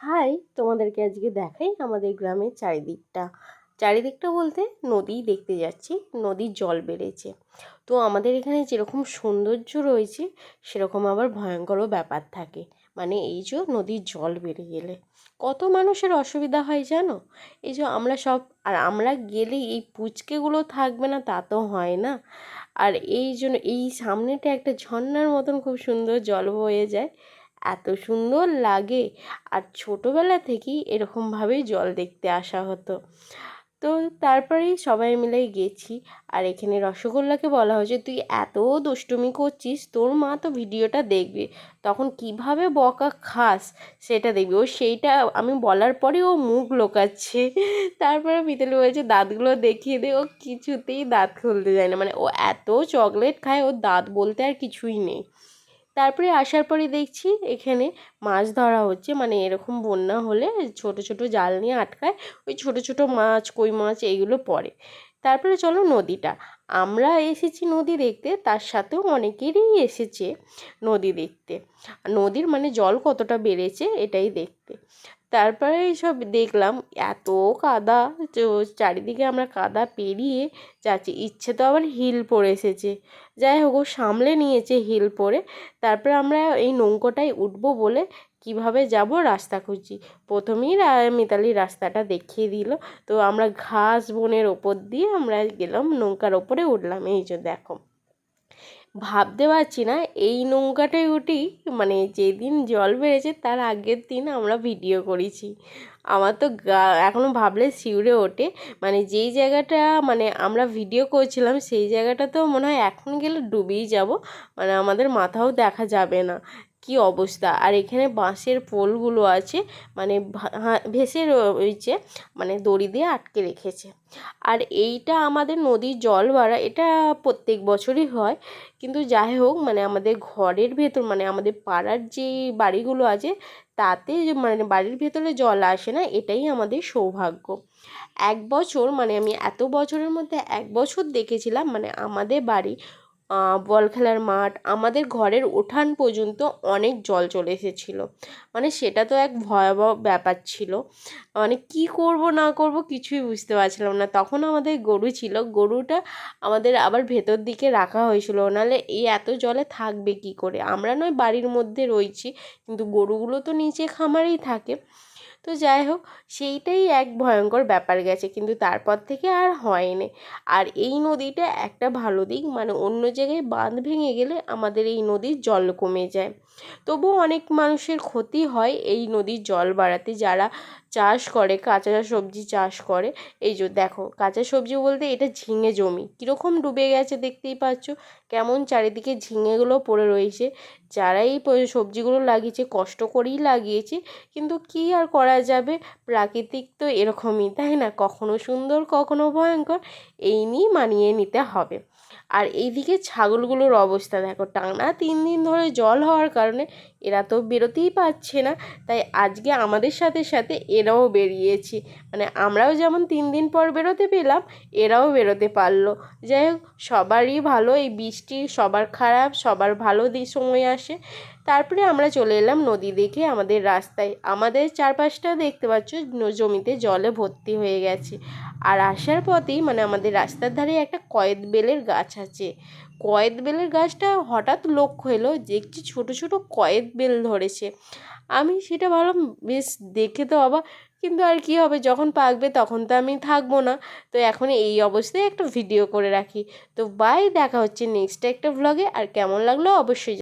High, তোমাদেরকে আজকে দেখাই আমাদের গ্রামের চারিদিকটা। চারিদিকটা বলতে নদী দেখতে যাচ্ছি নদীর জল বেড়েছে। তো আমাদের এখানে যেরকম সৌন্দর্য রয়েছে, সেরকম আবার ভয়ঙ্করও ব্যাপার থাকে। মানে এই যে নদীর জল বেড়ে গেলে। কত মানুষের অসুবিধা হয় জানো? এই যে আমরা সব, আর আমরা গেলেই এই পুচকেগুলো থাকবে না, তা তো হয় না। আর এই জন্য, এই সামনেটা একটা ঝর্নার মতন খুব সুন্দর জল বয়ে যায়। এত সুন্দর লাগে। আর ছোটোবেলা থেকেই এরকমভাবেই জল দেখতে আসা হতো। তো তারপরেই সবাই মিলে গেছি। আর এখানে রসগোল্লাকে বলা হয়েছে তুই এত দুষ্টুমি করছিস, তোর মা তো ভিডিওটা দেখবে। তখন কীভাবে বকা খাস, সেটা দেখবে। ও সেইটা আমি বলার পরে ও মুখ লোকাচ্ছে। তারপরে মিতালি বলছে দাঁতগুলো দেখিয়ে দে। ও কিছুতেই দাঁত খুলতে যায় না। মানে ও এত চকলেট খায়, ওর দাঁত বলতে আর কিছুই নেই। তারপরে আসার পরে দেখছি এখানে মাছ ধরা হচ্ছে। মানে এরকম বন্যা হলে ছোট ছোট জাল নিয়ে আটকায়, ওই ছোট ছোট মাছ, কই মাছ এইগুলো পড়ে। তারপরে চলো নদীটা। আমরা এসেছি নদী দেখতে, তার সাথেও অনেকেরই এসেছে নদী দেখতে। নদীর মানে জল কতটা বেড়েছে এটাই দেখতে। তারপরে সব দেখলাম, এত কাদা চারিদিকে আমরা কাদা পেরিয়ে যাচ্ছি। ইচ্ছে তো আবার হিল পরে এসেছে। যাই হোক, ও সামলে নিয়েছে হিল পরে। তারপরে আমরা এই নৌকোটায় উঠবো বলে কীভাবে যাব রাস্তা খুঁজছি। প্রথমেই মিতালি রাস্তাটা দেখিয়ে দিল। তো আমরা ঘাস বনের ওপর দিয়ে আমরা গেলাম, নৌকার ওপরে উঠলাম। এই যে দেখো। ভাবতে পারছি না। এই নৌকাটায় উঠি মানে যেদিন জল বেড়েছে তার আগের দিন আমরা ভিডিও করেছি। আমার তো গা এখনও ভাবলে শিউরে ওঠে। মানে যেই জায়গাটা মানে আমরা ভিডিও করছিলাম সেই জায়গাটা তো মনে হয় এখন গেলে ডুবেই যাব। মানে আমাদের মাথাও দেখা যাবে না। কি অবস্থা? আর এখানে বাঁশের পোলগুলো আছে মানে ভেসে রয়েছে মানে দড়ি দিয়ে আটকে রেখেছে। আর এইটা আমাদের নদীর জল বাড়া এটা প্রত্যেক বছরই হয়। কিন্তু যাই হোক মানে আমাদের ঘরের ভেতর মানে আমাদের পাড়ার যে বাড়িগুলো আছে, তাতে মানে বাড়ির ভেতরে জল আসে না, এটাই আমাদের সৌভাগ্য। এক বছর মানে আমি এত বছরের মধ্যে এক বছর দেখেছিলাম মানে আমাদের বাড়ি বল খেলার মাঠ, আমাদের ঘরের উঠান পর্যন্ত অনেক জল চলে এসেছিল। মানে সেটা তো এক ভয়াবহ ব্যাপার ছিল। মানে কি করব, না করব কিছুই বুঝতে পারছিলাম না। তখন আমাদের গরু ছিল। গরুটা আমাদের আবার ভেতর দিকে রাখা হয়েছিল। নাহলে এই এত জলে থাকবে কি করে? আমরা নয় বাড়ির মধ্যে রয়েছি, কিন্তু গরুগুলো তো নিচে খামারেই থাকে। তো যাই হোক, সেইটাই এক ভয়ঙ্কর ব্যাপার গেছে। কিন্তু তারপর থেকে আর হয়নি। আর এই নদীটা একটা ভালো দিক মানে অন্য জায়গায় বাঁধ ভেঙে গেলে আমাদের এই নদীর জল কমে যায়। তবুও অনেক মানুষের ক্ষতি হয় এই নদীর জল বাড়াতে। যারা চাষ করে, কাঁচা সবজি চাষ করে, এই যে দেখো, কাঁচা সবজি বলতে এটা ঝিঙে জমি। কীরকম ডুবে গেছে দেখতেই পাচ্ছ? কেমন চারিদিকে ঝিঙেগুলো পড়ে রয়েছে। যারা এই সবজিগুলো লাগিয়েছে, কষ্ট করেই লাগিয়েছে। কিন্তু কী আর করা যাবে। প্রাকৃতিক তো এরকমই, তাই না? কখনো সুন্দর, কখনো ভয়ঙ্কর, এই নিয়ে মানিয়ে নিতে হবে। আর এইদিকে ছাগলগুলোর অবস্থা দেখো, টানা তিন দিন ধরে জল হওয়ার কারণে এরা তো বেরোতেই পারছে না। তাই আজকে আমাদের সাথে সাথে এরাও বেরিয়েছে। মানে আমরাও যেমন তিন দিন পর বেরোতে পেলাম, এরাও বেরোতে পারল। যাই হোক, সবারই ভালো, এই বৃষ্টি সবার খারাপ, সবার ভালো সময় আসে। তারপরে আমরা চলে এলাম নদী দেখে আমাদের রাস্তায়। আমাদের চারপাশটা দেখতে পাচ্ছ জমিতে জলে ভর্তি হয়ে গেছে। আর আসার পথেই মানে আমাদের রাস্তার ধারে একটা কয়েদ বেলের গাছ আছে। কয়েদ বেলের গাছটা হঠাৎ লক্ষ্য এলো দেখছি ছোট ছোট কয়েদ বেল ধরেছে। আমি সেটা ভাবলাম, বেশ, দেখে তো অবাক। কিন্তু আর কী হবে, যখন পাকবে তখন তো আমি থাকব না। তো এখন এই অবস্থায় একটা ভিডিও করে রাখি। তো বাই, দেখা হচ্ছে নেক্সট একটা ভ্লগে আর কেমন লাগল অবশ্যই